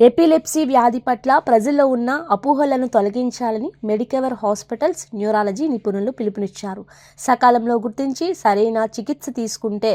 Epilepsy వ్యాధి పట్ల ప్రజల్లో ఉన్న అపోహలను తొలగించాలని మెడికవర్ హాస్పిటల్స్ న్యూరాలజీ నిపుణులు పిలుపునిచ్చారు. సకాలంలో గుర్తించి సరైన చికిత్స తీసుకుంటే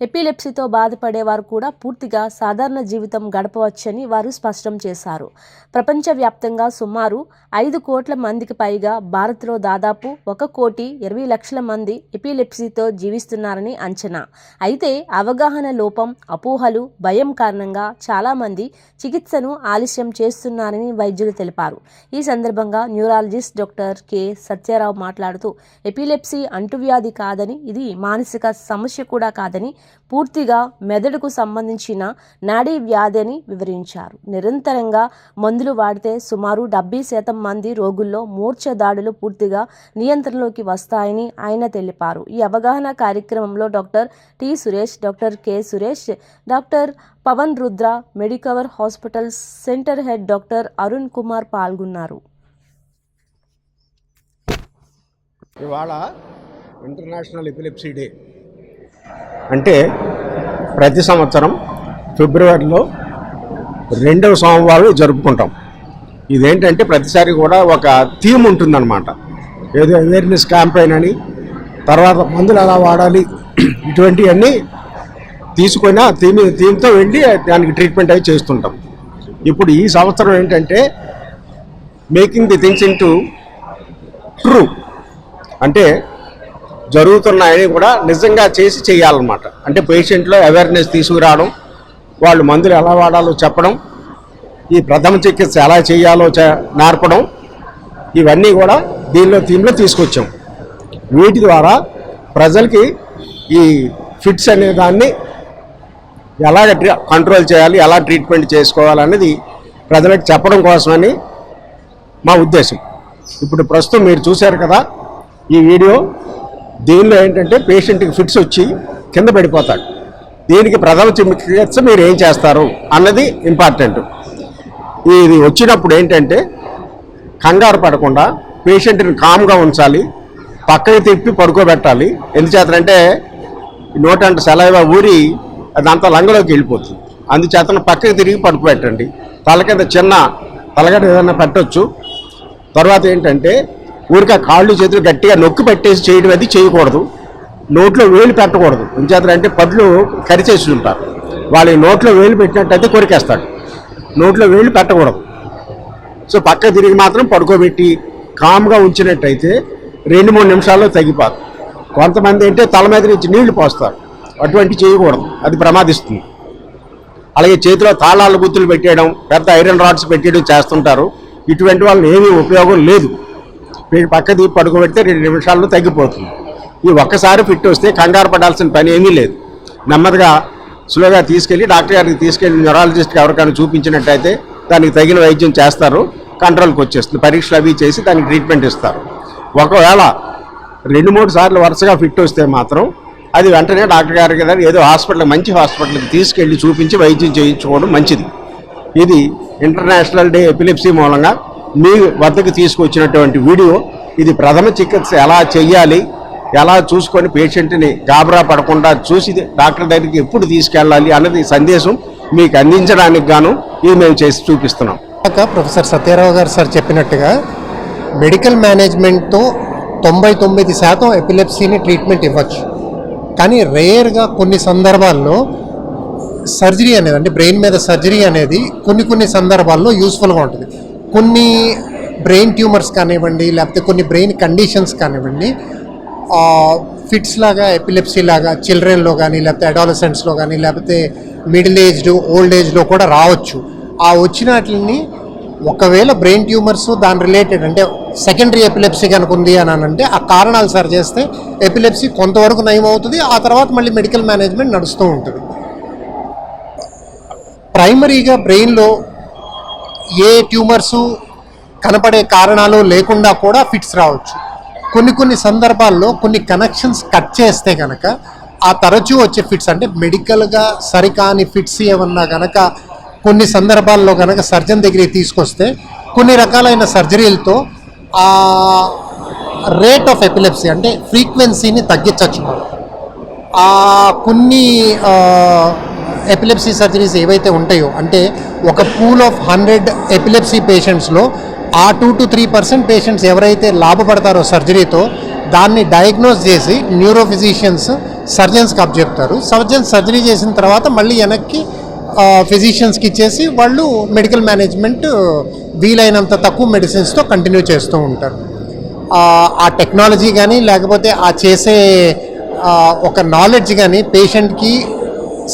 ఎపిలెప్సీతో బాధపడేవారు కూడా పూర్తిగా సాధారణ జీవితం గడపవచ్చని వారు స్పష్టం చేశారు. ప్రపంచవ్యాప్తంగా సుమారు ఐదు కోట్ల మందికి పైగా భారత్లో దాదాపు ఒక కోటి ఇరవై లక్షల మంది ఎపిలెప్సీతో జీవిస్తున్నారని అంచనా. అయితే అవగాహన లోపం అపోహలు భయం కారణంగా చాలామంది చికిత్సను ఆలస్యం చేస్తున్నారని వైద్యులు తెలిపారు. ఈ సందర్భంగా న్యూరాలజిస్ట్ డాక్టర్ కె. సత్యారావు మాట్లాడుతూ ఎపిలెప్సీ అంటువ్యాధి కాదని ఇది మానసిక సమస్య కూడా కాదని పూర్తిగా మెదడుకు సంబంధించిన నాడీ వ్యాధి అని వివరించారు. నిరంతరంగా మందులు వాడితే సుమారు డెబ్బై శాతం మంది రోగుల్లో మూర్ఛ దాడులు పూర్తిగా నియంత్రణలోకి వస్తాయని ఆయన తెలిపారు. ఈ అవగాహన కార్యక్రమంలో doctor T Suresh doctor K Suresh doctor Pavan Rudra Medicover hospital center head doctor Arun Kumar పాల్గొన్నారు. ఇవాళ ఇంటర్నేషనల్ ఎపిలెప్సీ డే. అంటే ప్రతి సంవత్సరం ఫిబ్రవరిలో రెండవ సోమవారం జరుపుకుంటాం. ఇదేంటంటే ప్రతిసారి కూడా ఒక థీమ్ ఉంటుందన్నమాట. ఏదో అవేర్నెస్ క్యాంపెయిన్ అని తర్వాత మందులు ఎలా వాడాలి ఇటువంటివన్నీ తీసుకొని ఆ థీమ్ థీమ్తో వెళ్ళి దానికి ట్రీట్మెంట్ అవి చేస్తుంటాం. ఇప్పుడు ఈ సంవత్సరం ఏంటంటే making the things in to true అంటే జరుగుతున్నాయని కూడా నిజంగా చేసి చేయాలన్నమాట. అంటే పేషెంట్లో అవేర్నెస్ తీసుకురావడం వాళ్ళు మందులు ఎలా వాడాలో చెప్పడం ఈ ప్రథమ చికిత్స ఎలా చేయాలో చే- నేర్పడం ఇవన్నీ కూడా దీనిలో థీమ్లో తీసుకొచ్చాం. వీటి ద్వారా ప్రజలకి ఈ ఫిట్స్ అనే దాన్ని ఎలాగ ట్రీ- కంట్రోల్ చేయాలి ఎలా ట్రీట్మెంట్ చేసుకోవాలనేది ప్రజలకు చెప్పడం కోసమని మా ఉద్దేశం. ఇప్పుడు ప్రస్తుతం మీరు చూశారు కదా ఈ వీడియో దీనిలో ఏంటంటే పేషెంట్కి ఫిట్స్ వచ్చి కింద పడిపోతాడు. దీనికి ప్రథమ చికిత్స మీరు ఏం చేస్తారు అన్నది ఇంపార్టెంట్. ఇది వచ్చినప్పుడు ఏంటంటే కంగారు పడకుండా పేషెంట్ని కామ్గా ఉంచాలి పక్కకి తిప్పి పడుకోబెట్టాలి. ఎందుచేతనంటే నోటంట సెలవ ఊరి అదంతా లంగలోకి వెళ్ళిపోతుంది. అందుచేతన పక్కకి తిరిగి పడుకోబెట్టండి. తల కింద చిన్న తలగడ ఏదైనా పెట్టొచ్చు. తర్వాత ఏంటంటే ఊరికే కాళ్ళు చేతులు గట్టిగా నొక్కి పెట్టేసి చేయడం అది చేయకూడదు. నోట్లో వేలు పెట్టకూడదు. ఇంచేతంటే పళ్ళు కరిచేసి ఉంటారు వాళ్ళ నోట్లో వేలు పెట్టినట్టయితే కొరికేస్తాడు నోట్లో వేలు పెట్టకూడదు. సో పక్క తిరిగి మాత్రం పడుకోబెట్టి కామ్గా ఉంచినట్టయితే రెండు మూడు నిమిషాల్లో తగ్గిపోదు కొంతమంది ఏంటే తల మీద నుంచి నీళ్ళు పోస్తారు. అటువంటి చేయకూడదు. అది ప్రమాదిస్తుంది. అలాగే చేతిలో తాళాల గుత్తులు పెట్టేయడం పెద్ద ఐరన్ రాడ్స్ పెట్టేయడం చేస్తుంటారు. ఇటువంటి వాళ్ళని ఏమీ ఉపయోగం లేదు. వీడి పక్క దీపి పడుకోబెడితే రెండు నిమిషాల్లో తగ్గిపోతుంది. ఈ ఒక్కసారి ఫిట్ వస్తే కంగారు పడాల్సిన పని ఏమీ లేదు. నెమ్మదిగా స్లోగా తీసుకెళ్ళి డాక్టర్ గారికి తీసుకెళ్ళి న్యూరాలజిస్ట్కి ఎవరికైనా చూపించినట్టయితే దానికి తగిన వైద్యం చేస్తారు. కంట్రోల్కి వచ్చేస్తుంది. పరీక్షలు అవి చేసి దానికి ట్రీట్మెంట్ ఇస్తారు. ఒకవేళ రెండు మూడు సార్లు వరుసగా ఫిట్ వస్తే మాత్రం అది వెంటనే డాక్టర్ గారికి గారు ఏదో హాస్పిటల్ మంచి హాస్పిటల్కి తీసుకెళ్ళి చూపించి వైద్యం చేయించుకోవడం మంచిది. ఇది ఇంటర్నేషనల్ డే ఎపిలిప్సీ మూలంగా మీ వద్దకు తీసుకొచ్చినటువంటి వీడియో ఇది ప్రథమ చికిత్స ఎలా చేయాలి ఎలా చూసుకొని పేషెంట్ని గాబరా పడకుండా చూసి డాక్టర్ దగ్గరికి ఎప్పుడు తీసుకెళ్ళాలి అన్నది సందేశం మీకు అందించడానికి గాను ఇది మేము చేసి చూపిస్తున్నాం. ప్రొఫెసర్ సత్యారావు గారు సార్ చెప్పినట్టుగా మెడికల్ మేనేజ్మెంట్తో తొంభై తొమ్మిది శాతం ఎపిలెప్సీని ట్రీట్మెంట్ ఇవ్వచ్చు. కానీ రేర్గా కొన్ని సందర్భాల్లో సర్జరీ అనేది అంటే బ్రెయిన్ మీద సర్జరీ అనేది కొన్ని కొన్ని సందర్భాల్లో యూస్ఫుల్గా ఉంటుంది. కొన్ని బ్రెయిన్ ట్యూమర్స్ కానివ్వండి లేకపోతే కొన్ని బ్రెయిన్ కండిషన్స్ కానివ్వండి ఫిట్స్ లాగా ఎపిలెప్సీ లాగా చిల్డ్రన్లో కానీ లేకపోతే అడాలసెంట్స్లో కానీ లేకపోతే మిడిల్ ఏజ్డ్ ఓల్డ్ ఏజ్లో కూడా రావచ్చు. ఆ వచ్చిన వాటిని ఒకవేళ బ్రెయిన్ ట్యూమర్స్ దాని రిలేటెడ్ అంటే సెకండరీ ఎపిలెప్సీ కనుక ఉంది అని అంటే ఆ కారణాలు సరి చేస్తే ఎపిలెప్సీ కొంతవరకు నయం అవుతుంది ఆ తర్వాత మళ్ళీ మెడికల్ మేనేజ్మెంట్ నడుస్తూ ఉంటుంది. ప్రైమరీగా బ్రెయిన్లో ఏ ట్యూమర్సు కనపడే కారణాలు లేకుండా కూడా ఫిట్స్ రావచ్చు. కొన్ని కొన్ని సందర్భాల్లో కొన్ని కనెక్షన్స్ కట్ చేస్తే కనుక ఆ తరచూ వచ్చే ఫిట్స్ అంటే మెడికల్గా సరికాని ఫిట్స్ ఏమన్నా కనుక కొన్ని సందర్భాల్లో కనుక సర్జన్ దగ్గరికి తీసుకొస్తే కొన్ని రకాలైన సర్జరీలతో ఆ రేట్ ఆఫ్ ఎపిలెప్సీ అంటే ఫ్రీక్వెన్సీని తగ్గించవచ్చు మనం. ఆ కొన్ని ఎపిలెప్సీ సర్జరీస్ ఏవైతే ఉంటాయో అంటే ఒక పూల్ ఆఫ్ హండ్రెడ్ ఎపిలెప్సీ పేషెంట్స్లో ఆ two to three percent patients ఎవరైతే లాభపడతారో సర్జరీతో దాన్ని డయాగ్నోస్ చేసి న్యూరో ఫిజిషియన్స్ సర్జన్స్కి అప్పచెప్తారు సర్జన్స్ సర్జరీ చేసిన తర్వాత మళ్ళీ వెనక్కి ఫిజిషియన్స్కి ఇచ్చేసి వాళ్ళు మెడికల్ మేనేజ్మెంట్ వీలైనంత తక్కువ మెడిసిన్స్తో కంటిన్యూ చేస్తూ ఉంటారు. ఆ, టెక్నాలజీ కానీ లేకపోతే ఆ చేసే ఒక నాలెడ్జ్ కానీ పేషెంట్కి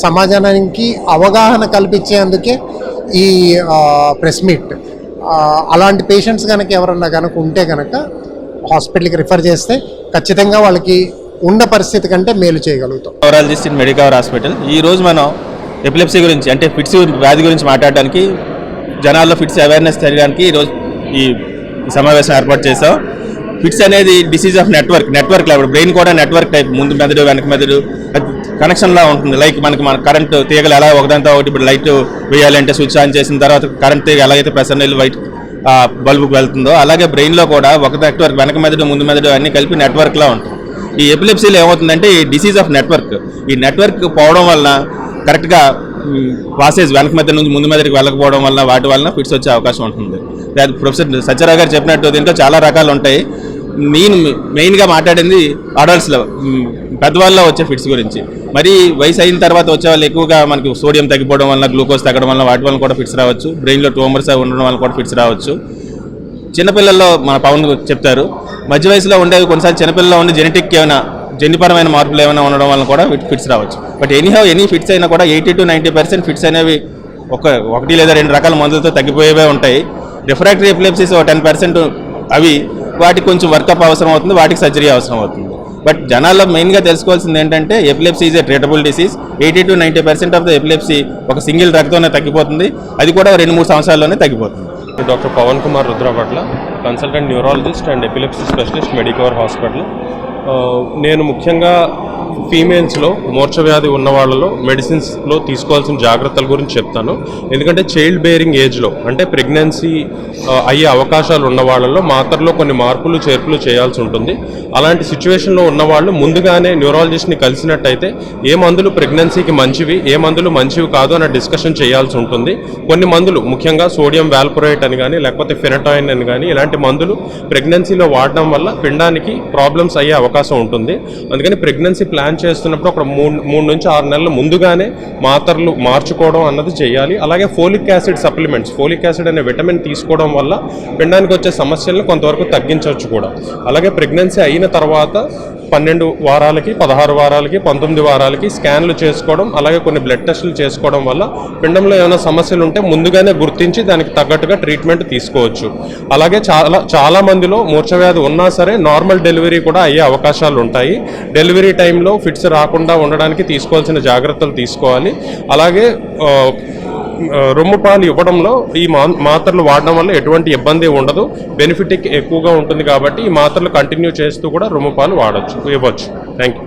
సమాజానికి అవగాహన కల్పించేందుకే ఈ ప్రెస్ మీట్. అలాంటి పేషెంట్స్ కనుక ఎవరన్నా కనుక ఉంటే కనుక హాస్పిటల్కి రిఫర్ చేస్తే ఖచ్చితంగా వాళ్ళకి ఉన్న పరిస్థితి కంటే మేలు చేయగలుగుతాం. ఓవరాలజిస్ట్ ఇన్ మెడికవర్ హాస్పిటల్ ఈ రోజు మనం ఎపిలెప్సీ గురించి అంటే ఫిట్స్ వ్యాధి గురించి మాట్లాడడానికి జనాల్లో ఫిట్స్ అవేర్నెస్ తెలియడానికి ఈరోజు ఈ ఈ సమావేశం ఏర్పాటు చేసాం ఫిట్స్ అనేది డిసీజ్ ఆఫ్ నెట్వర్క్ నెట్వర్క్ ఇప్పుడు బ్రెయిన్ కూడా నెట్వర్క్ టైప్ ముందు మెదడు వెనక మెదడు కనెక్షన్లా ఉంటుంది. లైక్ మనకి మన కరెంట్ తీగలు ఎలా ఒకదంతా ఒకటి ఇప్పుడు లైట్ వేయాలంటే స్విచ్ ఆన్ చేసిన తర్వాత కరెంట్ తీగ ఎలాగైతే ప్రసన్న వైట్ బల్బుకి వెళ్తుందో అలాగే బ్రెయిన్లో కూడా ఒక నెట్వర్క్ వెనక మెదడు ముందు మెదడు అన్ని కలిపి నెట్వర్క్లా ఉంటుంది. ఈ ఎపిలెప్సీలో ఏమవుతుందంటే ఈ డిసీజ్ ఆఫ్ నెట్వర్క్ ఈ నెట్వర్క్ పోవడం వలన కరెక్ట్గా పాసేజ్ వెనక మెదడు నుంచి ముందు మెదడుకి వెళ్ళకపోవడం వల్ల వాటి వలన ఫిట్స్ వచ్చే అవకాశం ఉంటుంది. అది ప్రొఫెసర్ సత్యరావు గారు చెప్పినట్టు దీంట్లో చాలా రకాలు ఉంటాయి. నేను మెయిన్గా మాట్లాడింది అడల్ట్స్లో పెద్దవాళ్ళలో వచ్చే ఫిట్స్ గురించి. మరి వయసు అయిన తర్వాత వచ్చే వాళ్ళు ఎక్కువగా మనకి సోడియం తగ్గిపోవడం వల్ల గ్లూకోజ్ తగ్గడం వల్ల వాటి వల్ల కూడా ఫిట్స్ రావచ్చు. బ్రెయిన్లో ట్యూమర్స్ ఉండడం వల్ల కూడా ఫిట్స్ రావచ్చు. చిన్నపిల్లల్లో మన పవన్ చెప్తారు మధ్య వయసులో ఉండేవి కొన్నిసార్లు చిన్నపిల్లల్లో ఉండే జెనెటిక్ ఏమైనా జన్యుపరమైన మార్పులు ఏమైనా ఉండడం వల్ల కూడా ఫిట్స్ రావచ్చు. బట్ ఎనీహౌ ఎనీ ఫిట్స్ అయినా కూడా eighty to ninety percent fits అనేవి ఒక ఒకటి లేదా రెండు రకాల మందులతో తగ్గిపోయేవే ఉంటాయి. రిఫ్రాక్టరీ ఎపిలెప్సీస్ ఒక టెన్ పర్సెంట్ అవి వాటికి కొంచెం వర్కప్ అవసరం అవుతుంది వాటికి సర్జరీ అవసరం అవుతుంది. బట్ జనాల్లో మెయిన్గా తెలుసుకోవాల్సింది ఏంటంటే epilepsy is a treatable disease. Eighty to ninety percent of the epilepsy ఒక సింగిల్ డ్రగ్తోనే తగ్గిపోతుంది. అది కూడా రెండు మూడు సంవత్సరాల్లోనే తగ్గిపోతుంది. Doctor Pavan Kumar Rudrapatla consultant neurologist and epilepsy specialist Medicover hospital. నేను ముఖ్యంగా ఫీమేల్స్లో మూర్చ వ్యాధి ఉన్న వాళ్ళలో మెడిసిన్స్లో తీసుకోవాల్సిన జాగ్రత్తల గురించి చెప్తాను. ఎందుకంటే చైల్డ్ బేరింగ్ ఏజ్లో అంటే ప్రెగ్నెన్సీ అయ్యే అవకాశాలు ఉన్న వాళ్ళలో మాత్రలో కొన్ని మార్పులు చేర్పులు చేయాల్సి ఉంటుంది. అలాంటి సిచ్యువేషన్లో ఉన్న వాళ్ళు ముందుగానే న్యూరాలజిస్ట్ని కలిసినట్టయితే ఏ మందులు ప్రెగ్నెన్సీకి మంచివి ఏ మందులు మంచివి కాదు అన్న డిస్కషన్ చేయాల్సి ఉంటుంది. కొన్ని మందులు ముఖ్యంగా సోడియం వాల్పొరేట్ అని కానీ లేకపోతే ఫెనటాయిన్ అని కానీ ఇలాంటి మందులు ప్రెగ్నెన్సీలో వాడడం వల్ల పిండానికి ప్రాబ్లమ్స్ అయ్యే అవకాశం ఉంటుంది. అందుకని ప్రెగ్నెన్సీ ప్లాన్ చేస్తున్నప్పుడు ఒక మూడు మూడు నుంచి ఆరు నెలల ముందుగానే మాత్రలు మార్చుకోవడం అన్నది చేయాలి. అలాగే folic acid supplements folic acid అనే విటమిన్ తీసుకోవడం వల్ల పిండానికి వచ్చే సమస్యలను కొంతవరకు తగ్గించవచ్చు కూడా. అలాగే ప్రెగ్నెన్సీ అయిన తర్వాత పన్నెండు వారాలకి పదహారు వారాలకి పంతొమ్మిది వారాలకి స్కాన్లు చేసుకోవడం అలాగే కొన్ని బ్లడ్ టెస్టులు చేసుకోవడం వల్ల పిండంలో ఏమైనా సమస్యలు ఉంటే ముందుగానే గుర్తించి దానికి తగ్గట్టుగా ట్రీట్మెంట్ తీసుకోవచ్చు. అలాగే చాలా చాలా మందిలో మూర్ఛవ్యాధి ఉన్నా సరే నార్మల్ డెలివరీ కూడా అయ్యే అవకాశాలు ఉంటాయి. డెలివరీ టైంలో ఫిట్స్ రాకుండా ఉండడానికి తీసుకోవాల్సిన జాగ్రత్తలు తీసుకోవాలి. అలాగే రొమ్ము పాలు ఇవ్వడంలో ఈ మా మాత్రలు వాడడం వల్ల ఎటువంటి ఇబ్బంది ఉండదు. బెనిఫిట్ ఎక్కువగా ఉంటుంది కాబట్టి ఈ మాత్రలు కంటిన్యూ చేస్తూ కూడా రొమ్ము పాలు వాడచ్చు ఇవ్వచ్చు. Thank you